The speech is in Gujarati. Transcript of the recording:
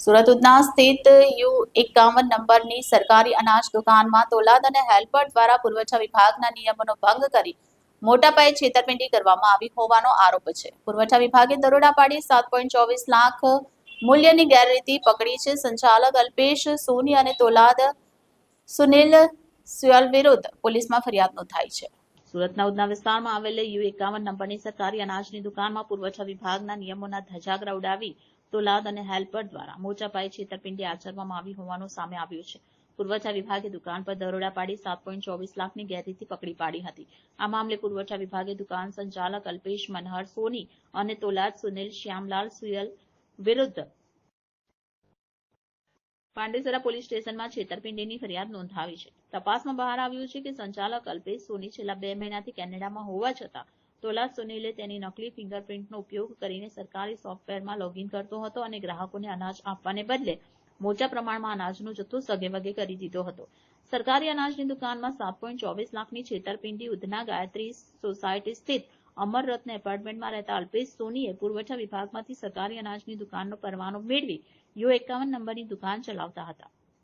સુરત ઉધના સ્થિત યુ એકાવન નંબરની સરકારી અનાજ દુકાનમાં તોલાદ અને હેલ્પર દ્વારા પુરવઠા વિભાગના નિયમોનો ભંગ કરી મોટા પાયે છેતરપિંડી કરવામાં આવી હોવાનો આરોપ છે. પુરવઠા વિભાગે દરોડા પાડી સાત લાખ મૂલ્યની ગેરરીતિ પકડી છે. સંચાલક અલ્પેશ સોની અને તોલાદ સુનિલ સુયલ વિરુદ્ધ પોલીસમાં ફરિયાદ નોંધાઈ છે. સુરતના ઉધના વિસ્તારમાં આવેલ યુ એકાવન નંબરની સરકારી અનાજની દુકાનમાં પુરવઠા વિભાગના નિયમોના ધજાગરા ઉડાવી તોલાદ અને હેલ્પર દ્વારા મોટા છેતરપિંડી આચરવામાં આવી હોવાનું સામે આવ્યું છે. પુરવઠા વિભાગે દુકાન પર દરોડા પાડી સાત પોઈન્ટ ચોવીસ લાખની ગેરરીતિ પકડી પાડી હતી. આ મામલે પુરવઠા વિભાગે દુકાન સંચાલક અલ્પેશ મનહર સોની અને તોલાદ સુનિલ શ્યામલાલ સુયલ વિરુદ્ધ પાંડેસરા પોલીસ સ્ટેશનમાં છેતરપિંડીની ફરિયાદ નોંધાવી છે. તપાસમાં બહાર આવ્યું છે કે સંચાલક અલ્પેશ સોની છેલ્લા બે મહિનાથી કેનેડામાં હોવા છતાં તોલાદ સુનીલે તેની નકલી ફિંગરપ્રિન્ટનો ઉપયોગ કરીને સરકારી સોફ્ટવેરમાં લોગિન કરતો હતો અને ગ્રાહકોને અનાજ આપવાને બદલે મોટા પ્રમાણમાં અનાજનો જથ્થો સગેવગે કરી દીધો હતો. સરકારી અનાજની દુકાનમાં સાત પોઈન્ટ ચોવીસ લાખની છેતરપિંડી ઉધના ગાયત્રી સોસાયટી સ્થિત અમર રત્ન એપાર્ટમેન્ટમાં રહેતા અલ્પેશ સોનીએ પુરવઠા વિભાગમાંથી સરકારી અનાજની દુકાનનો પરવાનો મેળવી યુ એકાવન નંબરની દુકાન ચલાવતા હતા.